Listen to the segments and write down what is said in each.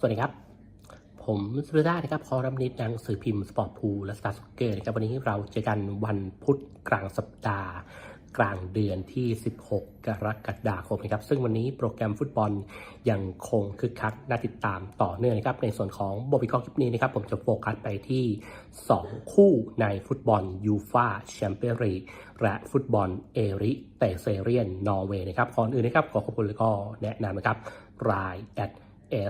สวัสดีครับ ผมสุรดานะครับคอรัมนิดหนังสือพิมพ์สปอร์ตพูและสตาร์สเกอร์นะครับวันนี้เราเจอกันวันพุธกลางสัปดาห์ กลางเดือนที่ 16 กรกฎาคมนะครับ ซึ่งวันนี้โปรแกรมฟุตบอลยังคงคึกคักน่าติดตามต่อเนื่องนะครับ ในส่วนของบทวิเคราะห์คลิปนี้นะครับ ผมจะโฟกัสไปที่ 2 คู่ในฟุตบอลยูฟาแชมเปี้ยนลีกและฟุตบอลเอริเตเซเรียนนอร์เวย์นะครับก่อนอื่นนะครับขอขอบคุณและก็แนะนำนะครับรายแอด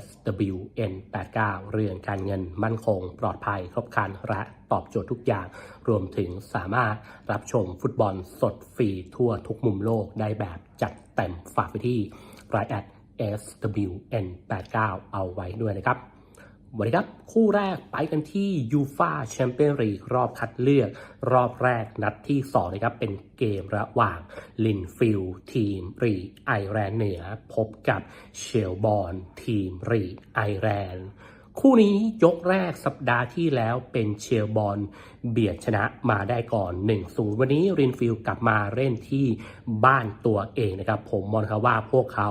SWN89 เรื่องการเงินมั่นคง ปลอดภัย ครบครันและตอบโจทย์ทุกอย่าง รวมถึงสามารถรับชมฟุตบอลสดฟรีทั่วทุกมุมโลกได้แบบจัดเต็มฝากไปที่รายแอด SWN89 เอาไว้ด้วยนะครับ วันนี้ครับคู่แรกไปกันที่ยูฟาแชมเปี้ยนลีกรอบคัดเลือก รอบแรกนัดที่2นะครับเป็นเกมระหว่างลินฟิลทีมรีไอร์แลนด์เหนือ พบกับเชลบอลทีมรีไอร์แลนด์ คู่นี้ยกแรกสัปดาห์ที่แล้วเป็นเชลบอลเบียดชนะมาได้ก่อน 1-0 วันนี้รินฟิลกลับมาเล่นที่บ้านตัวเองนะครับ ผมมองครับว่าพวกเขา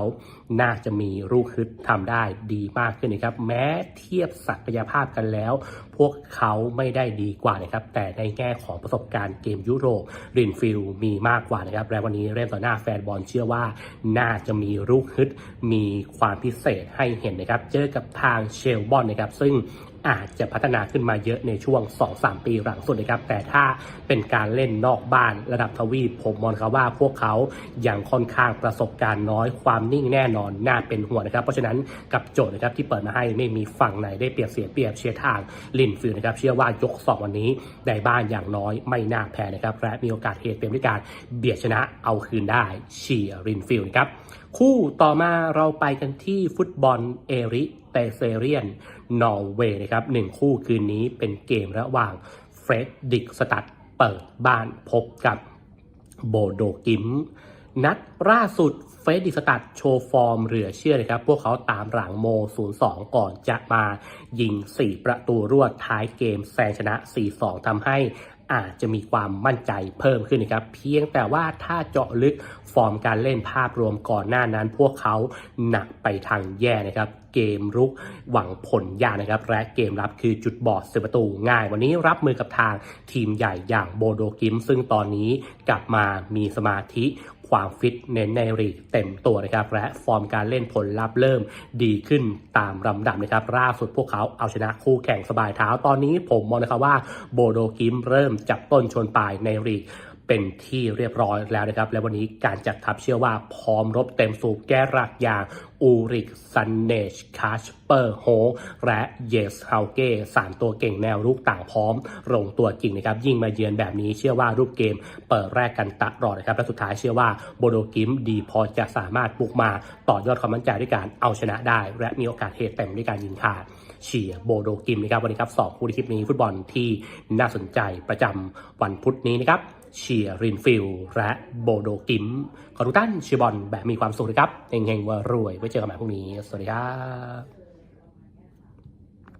น่าจะมีลูกฮึดทำได้ดีมากขึ้นนะครับ แม้เทียบศักยภาพกันแล้ว พวกเขาไม่ได้ดีกว่านะครับ แต่ในแง่ของประสบการณ์เกมยุโรปรินฟิลมีมากกว่านะครับ และวันนี้เล่นต่อหน้าแฟนบอลเชื่อว่า น่าจะมีลูกฮึดมีความพิเศษให้เห็นนะครับ เจอกับทางเชลบอลนะครับครับซึ่ง อาจจะพัฒนาขึ้นมาเยอะในช่วง 2-3 ปีหลังสุดนะครับ แต่ถ้าเป็นการเล่นนอกบ้านระดับทวีปผมมองครับว่าพวกเขายังค่อนข้างประสบการณ์น้อยความนิ่งแน่นอนน่าเป็นห่วงนะครับ เพราะฉะนั้นกับโจทย์นะครับที่เปิดมาให้ไม่มีฝั่งไหนได้เปรียบเสียเปรียบเชียร์ทางลินฟิลนะครับเชื่อว่ายกสองวันนี้ในบ้านอย่างน้อยไม่น่าแพ้นะครับและมีโอกาสเฮดเป็นด้วยการเบียดชนะเอาคืนได้เชียร์ลินฟิลนะครับคู่ต่อมาเราไปกันที่ฟุตบอลเอริเตเซเรียนนอร์เวย์นะครับหนึ่งคู่คืนนี้เป็นเกมระหว่างเฟรดดิกสตัดเปิดบ้านพบกับโบโดกิม นัดล่าสุดเฟรดดิกสตัดโชว์ฟอร์มเหลือเชื่อเลยครับ พวกเขาตามหลังโม 0-2 ก่อนจะมายิง 4 ประตูรวดท้ายเกมแซงชนะ 4-2ทำให้ อาจจะมีความมั่นใจเพิ่มขึ้นนะครับ เพียงแต่ว่าถ้าเจาะลึกฟอร์มการเล่นภาพรวมก่อนหน้านั้น พวกเขาหนักไปทางแย่นะครับเกมรุกหวังผลยากนะครับ และเกมรับคือจุดบอดเสียประตูง่าย วันนี้รับมือกับทางทีมใหญ่อย่างโบโดกิม ซึ่งตอนนี้กลับมามีสมาธิ ความฟิตเน้นในรีกเต็มตัวนะครับและฟอร์มการเล่นผลลัพธ์เริ่มดีขึ้นตามลำดับนะครับล่าสุดพวกเขาเอาชนะคู่แข่งสบายเท้าตอนนี้ผมมองนะครับว่าโบโดกิมเริ่มจับต้นชนปลายในรีก เป็นที่เรียบร้อยแล้วนะครับ และวันนี้การจัดทัพเชื่อว่าพร้อมรบเต็มสูบแก้รักอย่างอูริกซันเนชคาชเปอร์โฮและเยสเฮาเก้สามตัวเก่งแนวรุกต่างพร้อมลงตัวจริงนะครับ ยิ่งมาเยือนแบบนี้เชื่อว่ารูปเกมเปิดแรกกันตลอดนะครับ และสุดท้ายเชื่อว่าโบโดกิมดีพอจะสามารถปลุกมาต่อยอดความมั่นใจด้วยการเอาชนะได้ และมีโอกาสเทเต็มด้วยการยิงขาดเชียร์โบโดกิมนะครับวันนี้ครับสองคู่ในคลิปนี้ฟุตบอลที่น่าสนใจประจำวันพุธนี้นะครับ เชียร์รินฟิลและโบโดกิมขอทุกท่านเชียร์บอลแบบมีความสุขนะครับเฮงๆว่ารวยไว้เจอกันใหม่พรุ่งนี้ สวัสดีครับ